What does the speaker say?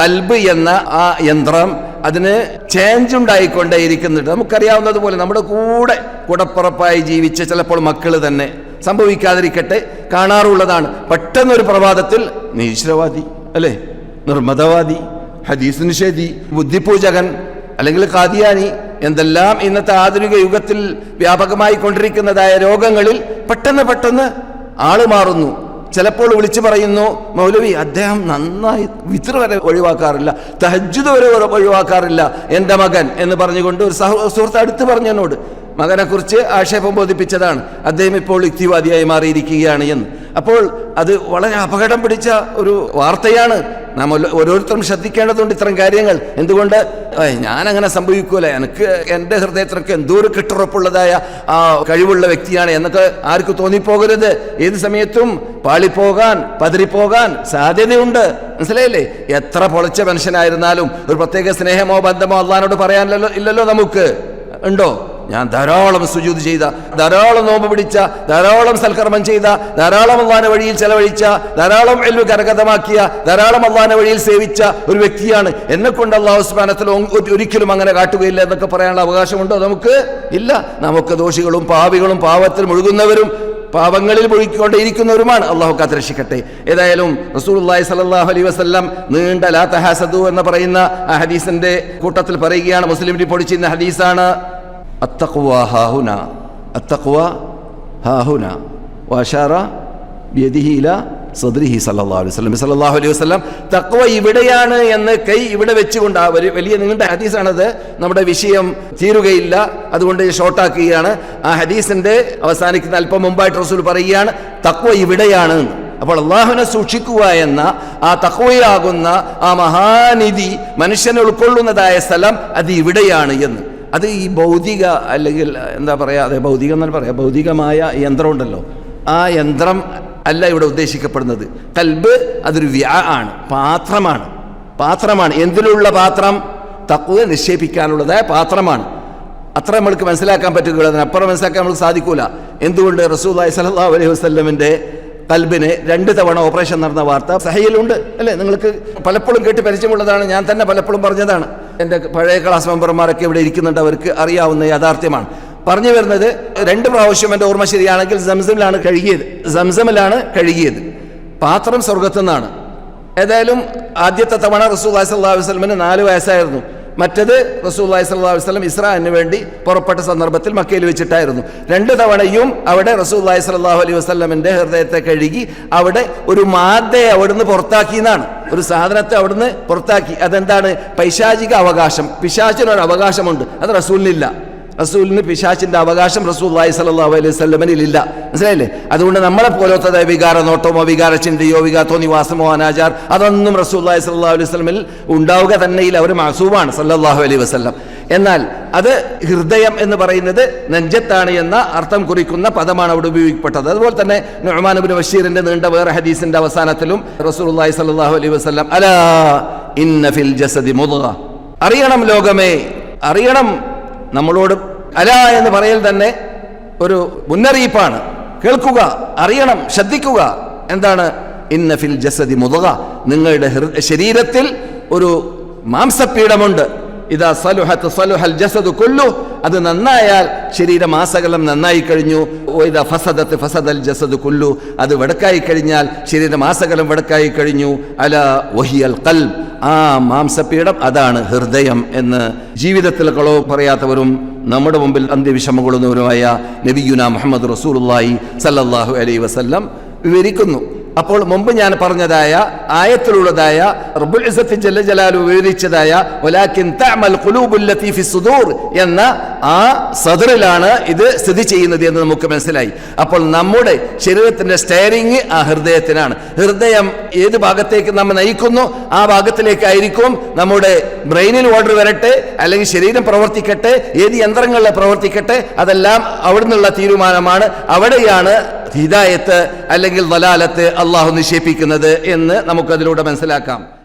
കൽബ് എന്ന ആ യന്ത്രം അതിന് ചേഞ്ച് ഉണ്ടായിക്കൊണ്ടേയിരിക്കുന്നുണ്ട്. നമുക്കറിയാവുന്നതുപോലെ നമ്മുടെ കൂടെ കൂടപ്പുറപ്പായി ജീവിച്ച ചിലപ്പോൾ മക്കൾ തന്നെ സംഭവിക്കാതിരിക്കട്ടെ കാണാറുള്ളതാണ്. പെട്ടെന്നൊരു പ്രഭാതത്തിൽ നീശ്വരവാദി അല്ലേ? നിർമ്മതവാദി ഹദീസ് നിഷേധി ബുദ്ധിപൂജകൻ അല്ലെങ്കിൽ കാദിയാനി എന്തെല്ലാം ഇന്നത്തെ ആധുനിക യുഗത്തിൽ വ്യാപകമായി കൊണ്ടിരിക്കുന്നതായ രോഗങ്ങളിൽ പെട്ടെന്ന് പെട്ടെന്ന് ആൾ മാറുന്നു. ചിലപ്പോൾ വിളിച്ചു പറയുന്നു മൗലവി അദ്ദേഹം നന്നായി വിത്ര വരെ ഒഴിവാക്കാറില്ല തഹജ്ജുദ് വരെ ഒഴിവാക്കാറില്ല എന്റെ മകൻ എന്ന് പറഞ്ഞുകൊണ്ട് ഒരു സഹ സുഹൃത്ത് അടുത്ത് പറഞ്ഞു എന്നോട് മകനെക്കുറിച്ച് ആക്ഷേപം ബോധിപ്പിച്ചതാണ് അദ്ദേഹം ഇപ്പോൾ യുക്തിവാദിയായി മാറിയിരിക്കുകയാണ് എന്ന്. അപ്പോൾ അത് വളരെ അപകടം പിടിച്ച ഒരു വാർത്തയാണ്. നാം ഓരോരുത്തരും ശ്രദ്ധിക്കേണ്ടതുണ്ട് ഇത്തരം കാര്യങ്ങൾ. എന്തുകൊണ്ട്? ഞാനങ്ങനെ സംഭവിക്കൂല. എനിക്ക് എന്റെ ഹൃദയത്തിനൊക്കെ എന്തോ ഒരു കെട്ടുറപ്പുള്ളതായ ആ കഴിവുള്ള വ്യക്തിയാണ് എന്നൊക്കെ ആർക്ക് തോന്നിപ്പോകരുത്. ഏത് സമയത്തും പാളിപ്പോകാൻ പതിരിപ്പോകാൻ സാധ്യതയുണ്ട്. മനസ്സിലായില്ലേ? എത്ര പൊളിച്ച മനുഷ്യനായിരുന്നാലും ഒരു പ്രത്യേക സ്നേഹമോ ബന്ധമോ അള്ളഹാനോട് പറയാനല്ലോ ഇല്ലല്ലോ നമുക്ക്. ഉണ്ടോ? ഞാൻ ധാരാളം സുജൂത് ചെയ്ത ധാരാളം നോമ്പ് പിടിച്ച ധാരാളം സൽക്കർമ്മം ചെയ്ത ധാരാളം അള്ളാന വഴിയിൽ ചെലവഴിച്ച ധാരാളം എല്ലു കരകതമാക്കിയ ധാരാളം അള്ളാന വഴിയിൽ സേവിച്ച ഒരു വ്യക്തിയാണ്. എന്നെ കൊണ്ട് അള്ളാഹു സ്മാനത്തിൽ ഒരിക്കലും അങ്ങനെ കാട്ടുകയില്ല എന്നൊക്കെ പറയാനുള്ള അവകാശമുണ്ടോ നമുക്ക്? ഇല്ല. നമുക്ക് ദോഷികളും പാവികളും പാവത്തിൽ മുഴുകുന്നവരും പാവങ്ങളിൽ മുഴുകിക്കൊണ്ടേയിരിക്കുന്നവരുമാണ്. അള്ളാഹു കാത്തിരക്ഷിക്കട്ടെ. ഏതായാലും റസൂലുള്ളാഹി സ്വല്ലല്ലാഹു അലൈ വസല്ലം നീണ്ട ലാ തഹാസദു എന്ന് പറയുന്ന ആ ഹദീസിന്റെ കൂട്ടത്തിൽ പറയുകയാണ്. മുസ്ലിം റിപ്പോർട്ട് ചെയ്യുന്ന ഹദീസാണ് അത്തഖ്വ ഹാഹുന അത്തഖ്വ ഹാഹുന വഅശാറ ബിയദിഹി ഇല സദ്രിഹി സല്ലല്ലാഹു അലൈഹി വസല്ലം സല്ലല്ലാഹു അലൈഹി വസല്ലം തഖ്വ ഇവിടെയാണ് എന്ന് കൈ ഇവിടെ വെച്ചുകൊണ്ട് ആ ഒരു വലിയ നീണ്ട ഹദീസാണത്. നമ്മുടെ വിഷയം തീരുകയില്ല. അതുകൊണ്ട് ഷോർട്ടാക്കുകയാണ്. ആ ഹദീസിന്റെ അവസാനിക്കുന്ന അല്പം മുമ്പായിട്ട് റസൂൽ പറയുകയാണ് തഖ്വ ഇവിടെയാണ് അപ്പോൾ അള്ളാഹുവിനെ സൂക്ഷിക്കുക എന്ന ആ തഖ്വയാകുന്ന ആ മഹാനിധി മനുഷ്യനെ ഉൾക്കൊള്ളുന്നതായ സ്ഥലം അത് ഇവിടെയാണ് എന്ന്. അത് ഈ ഭൗതിക അല്ലെങ്കിൽ എന്താ പറയുക അതെ ഭൗതികം എന്നാൽ പറയാം. ഭൗതികമായ യന്ത്രം ഉണ്ടല്ലോ. ആ യന്ത്രം അല്ല ഇവിടെ ഉദ്ദേശിക്കപ്പെടുന്നത്. കൽബ് അതൊരു വ്യാ ആണ് പാത്രമാണ്. പാത്രമാണ്. എന്തിലുള്ള പാത്രം? തക്കുവ നിക്ഷേപിക്കാനുള്ളതായ പാത്രമാണ്. അത്ര നമ്മൾക്ക് മനസ്സിലാക്കാൻ പറ്റുകയുള്ളൂ. അതിനപ്പുറം മനസ്സിലാക്കാൻ നമുക്ക് സാധിക്കൂല. എന്തുകൊണ്ട് റസൂദായ് സലഹ് അലൈഹി വസ്ലമിന്റെ കൽബിന് രണ്ട് തവണ ഓപ്പറേഷൻ നടന്ന വാർത്ത സഹയിലുണ്ട് അല്ലേ? നിങ്ങൾക്ക് പലപ്പോഴും കേട്ട് പരിചയമുള്ളതാണ്. ഞാൻ തന്നെ പലപ്പോഴും പറഞ്ഞതാണ്. എന്റെ പഴയ ക്ലാസ് മെമ്പർമാരൊക്കെ ഇവിടെ ഇരിക്കുന്നുണ്ട്. അവർക്ക് അറിയാവുന്ന യാഥാർത്ഥ്യമാണ്. പറഞ്ഞു വരുന്നത് രണ്ട് പ്രാവശ്യം എന്റെ ഓർമ്മ ശരിയാണെങ്കിൽ സംസമിലാണ് കഴുകിയത്. സംസമിലാണ് കഴുകിയത്. പാത്രം സ്വർഗത്തു നിന്നാണ്. ഏതായാലും ആദ്യത്തെ തവണ റസൂൽ അള്ളാഹു വസ്ലമിന് നാല് വയസ്സായിരുന്നു. മറ്റത് റസൂൽ സല്ലാ വസ്ലം ഇസ്രാന് വേണ്ടി പുറപ്പെട്ട സന്ദർഭത്തിൽ മക്കയിൽ വെച്ചിട്ടായിരുന്നു. രണ്ട് തവണയും അവിടെ റസൂൽ സല്ലാഹു അലൈഹി വസ്ലമിന്റെ ഹൃദയത്തെ കഴുകി അവിടെ ഒരു മാതയെ അവിടുന്ന് പുറത്താക്കി എന്നാണ്. ഒരു സാധനത്തെ അവിടുന്ന് പുറത്താക്കി. അതെന്താണ്? പൈശാചിക അവകാശം. പിശാചിനൊരു അവകാശമുണ്ട്. അത് റസൂലിനില്ല. റസൂലിന് പിശാച്ചിന്റെ അവകാശം റസൂൽ സല്ലല്ലാഹു അലൈഹി വസല്ലമനിൽ ഇല്ല മനസ്സിലായില്ലേ? അതുകൊണ്ട് നമ്മളെ പോലത്തെ വികാര നോട്ടമോ വികാര ചിന്തയോ വികാത്തോ നിവാസമോ അനാചാർ അതൊന്നും റസൂൽ സല്ലല്ലാഹു അലൈഹി സ്വലമിൽ ഉണ്ടാവുക തന്നെയില്ല അവർ മാസൂമാണ് സല്ലാഹു അലൈഹി വസ്ലം എന്നാൽ അത് ഹൃദയം എന്ന് പറയുന്നത് നെഞ്ചത്താണ് എന്ന അർത്ഥം കുറിക്കുന്ന പദമാണ് അവിടെ ഉപയോഗിക്കപ്പെട്ടത്. അതുപോലെ തന്നെ ഇബ്നു ബഷീറിന്റെ നീണ്ട വേറെ ഹദീസിന്റെ അവസാനത്തിലും റസൂലുള്ളാഹി സ്വല്ലല്ലാഹു അലൈഹി വസ്ലം അലാ ഇന്ന ഫിൽ ജസദി മുദ്ഗ. അറിയണം ലോകമേ അറിയണം നമ്മളോട് അല എന്ന് പറയൽ തന്നെ ഒരു മുന്നറിയിപ്പാണ്. കേൾക്കുക അറിയണം ശ്രദ്ധിക്കുക. എന്താണ്? ഇന്ന ഫിൽ ജസദി മുതക നിങ്ങളുടെ ശരീരത്തിൽ ഒരു മാംസപീഠമുണ്ട്. ഇതാ സലുഹത്ത് സലുഹൽ ജസദ് കൊല്ലു. അത് നന്നായാൽ ശരീരമാസകലം നന്നായി കഴിഞ്ഞു. ഇതാ ഫസദത്ത് ഫസദൽ ജസദ് കൊല്ലു. അത് വടക്കായി കഴിഞ്ഞാൽ ശരീരമാസകലം വടക്കായി കഴിഞ്ഞു. അല വഹിയൽ കൽ ആ മാംസപീഠം അതാണ് ഹൃദയം എന്ന് ജീവിതത്തിൽ കളവ് പറയാത്തവരും നമ്മുടെ മുമ്പിൽ അന്ത്യവിഷമ കൊള്ളുന്നവരുമായ നബിയുന മുഹമ്മദ് റസൂലുള്ളാഹി സല്ലാഹു അലൈ വസല്ലം വിവരിക്കുന്നു. അപ്പോൾ മുമ്പ് ഞാൻ പറഞ്ഞതായ ആയത്തിലുള്ളതായ റബ്ബുൽ ഇസ്സത്തി ജല്ല ജലാലു വിവരിച്ചതായ വലാകിൻ തഅമൽ ഖുലൂബുൽ സുദൂർ എന്ന ആ സദറിലാണ് ഇത് സ്ഥിതി ചെയ്യുന്നത് എന്ന് നമുക്ക് മനസ്സിലായി. അപ്പോൾ നമ്മുടെ ശരീരത്തിന്റെ സ്റ്റയറിങ് ആ ഹൃദയത്തിനാണ്. ഹൃദയം ഏത് ഭാഗത്തേക്ക് നമ്മൾ നയിക്കുന്നു ആ ഭാഗത്തിലേക്കായിരിക്കും നമ്മുടെ ബ്രെയിനിൽ ഓർഡർ വരട്ടെ അല്ലെങ്കിൽ ശരീരം പ്രവർത്തിക്കട്ടെ ഏത് യന്ത്രങ്ങളിൽ പ്രവർത്തിക്കട്ടെ അതെല്ലാം അവിടുന്നുള്ള തീരുമാനമാണ്. അവിടെയാണ് ഹിദായത്ത് അല്ലെങ്കിൽ വലാലത്ത് അള്ളാഹു നിക്ഷേപിക്കുന്നത് എന്ന് നമുക്കതിലൂടെ മനസ്സിലാക്കാം.